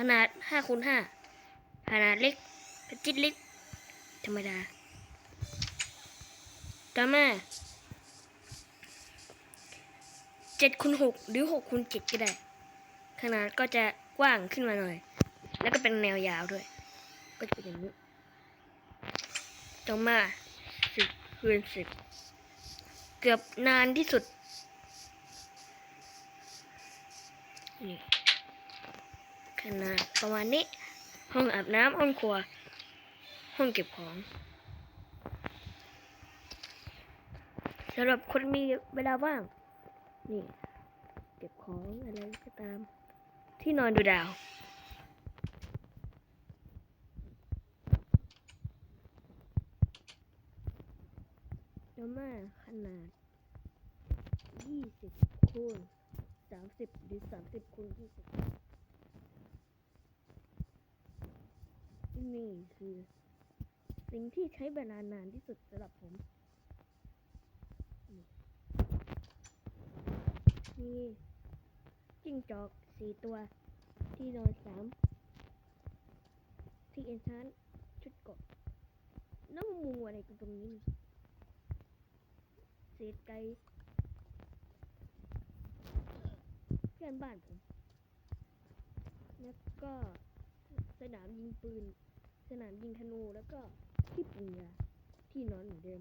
ขนาดห้าคูณห้าขนาดเล็กกระจิตเล็ก ธรรมดาต่อมาเจ็ดคูณหกหรือหกคูณเจ็ดก็ได้ ขนาดก็จะกว้างขึ้นมาหน่อย แล้วก็เป็นแนวยาวด้วย ก็จะเป็นอย่างนี้ต่อมาสิบคูณสิบเกือบนานที่สุดนี่ ขนาดประมาณนี้ ห้องอาบน้ำห้องครัว ห้องเก็บของสำหรับคนมีเวลาว่าง นี่ เก็บของอะไรก็ตาม ที่นอนดูดาวแล้วมาขนาด 20คูณ30 หรือ 30คูณ20 นี่คือ สิ่งที่ใช้เวลานานที่สุดสำหรับผมนี่มีจิ้งจอกสี่ตัว ที่นอนสามที่เอนชานชุดกาะแล้วมามุงอะไรกันตรงนี้นเศษไก่เพื่อนบ้านผม แล้วก็สนามยิงปืน สนามยิงธนูแล้วก็ที่ปรุงยาที่นอนเหมือนเดิม